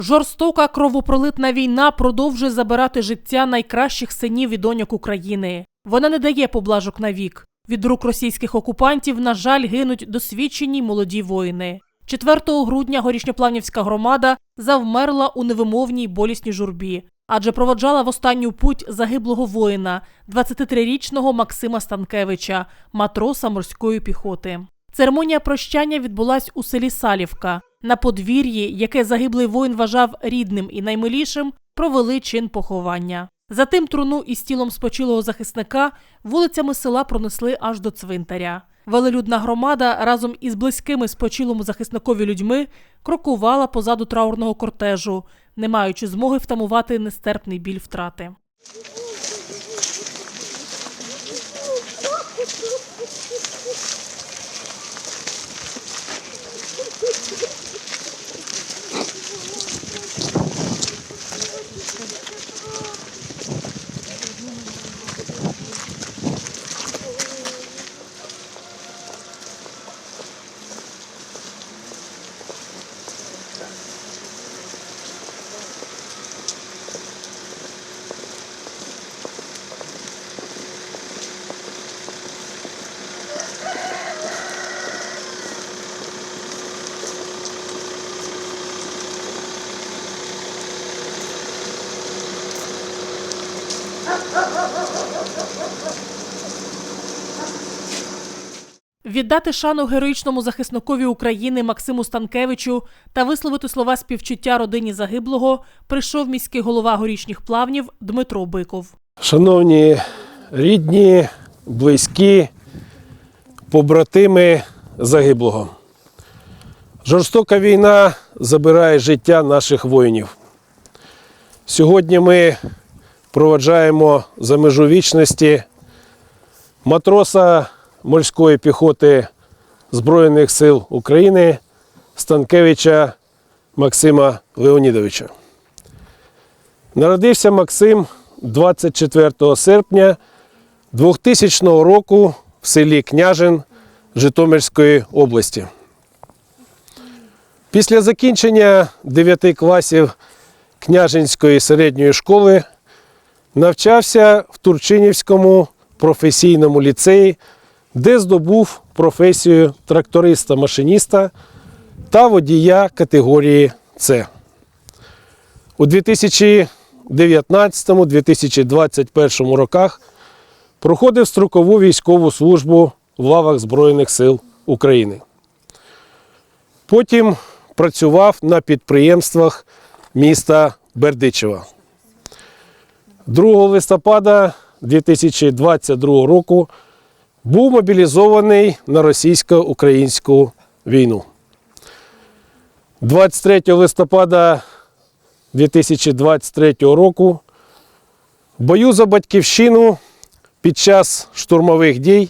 Жорстока кровопролитна війна продовжує забирати життя найкращих синів і доньок України. Вона не дає поблажок на вік. Від рук російських окупантів, на жаль, гинуть досвідчені молоді воїни. 4 грудня горішньопланівська громада завмерла у невимовній болісній журбі, адже проводжала в останню путь загиблого воїна, 23-річного Максима Станкевича, матроса морської піхоти. Церемонія прощання відбулась у селі Салівка. На подвір'ї, яке загиблий воїн вважав рідним і наймилішим, провели чин поховання. Затим труну із тілом спочилого захисника вулицями села пронесли аж до цвинтаря. Велелюдна громада разом із близькими спочилому захисникові людьми крокувала позаду траурного кортежу, не маючи змоги втамувати нестерпний біль втрати. Віддати шану героїчному захисникові України Максиму Станкевичу та висловити слова співчуття родині загиблого прийшов міський голова горішніх плавнів Дмитро Биков. Шановні рідні, близькі, побратими загиблого. Жорстока війна забирає життя наших воїнів. Сьогодні ми проведжаємо за межу вічності матроса морської піхоти Збройних сил України Станкевича Максима Леонідовича. Народився Максим 24 серпня 2000 року в селі Княжин Житомирської області. Після закінчення 9 класів Княжинської середньої школи навчався в Турчинівському професійному ліцеї, де здобув професію тракториста-машиніста та водія категорії С. У 2019-2021 роках проходив строкову військову службу в лавах Збройних сил України. Потім працював на підприємствах міста Бердичева. 2 листопада 2022 року був мобілізований на російсько-українську війну. 23 листопада 2023 року в бою за батьківщину під час штурмових дій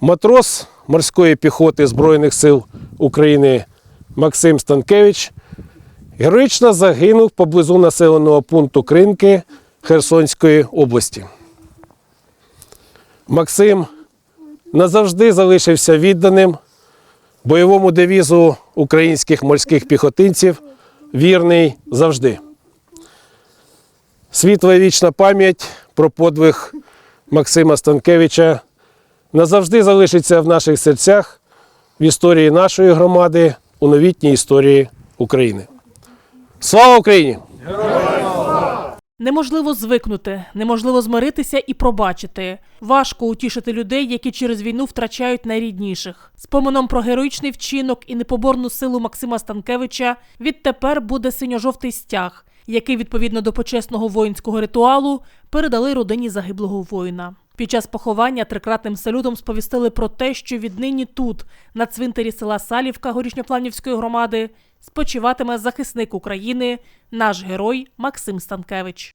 матрос морської піхоти Збройних сил України Максим Станкевич героїчно загинув поблизу населеного пункту Кринки Херсонської області. Максим назавжди залишився відданим бойовому девізу українських морських піхотинців вірний завжди. Світла і вічна пам'ять про подвиг Максима Станкевича назавжди залишиться в наших серцях в історії нашої громади, у новітній історії України. Слава Україні! Неможливо звикнути, неможливо змиритися і пробачити. Важко утішити людей, які через війну втрачають найрідніших. Спомином про героїчний вчинок і непоборну силу Максима Станкевича відтепер буде синьо-жовтий стяг, який відповідно до почесного воїнського ритуалу передали родині загиблого воїна. Під час поховання трикратним салютом сповістили про те, що віднині тут, на цвинтарі села Салівка Горішньопланівської громади, спочиватиме захисник України, наш герой Максим Станкевич.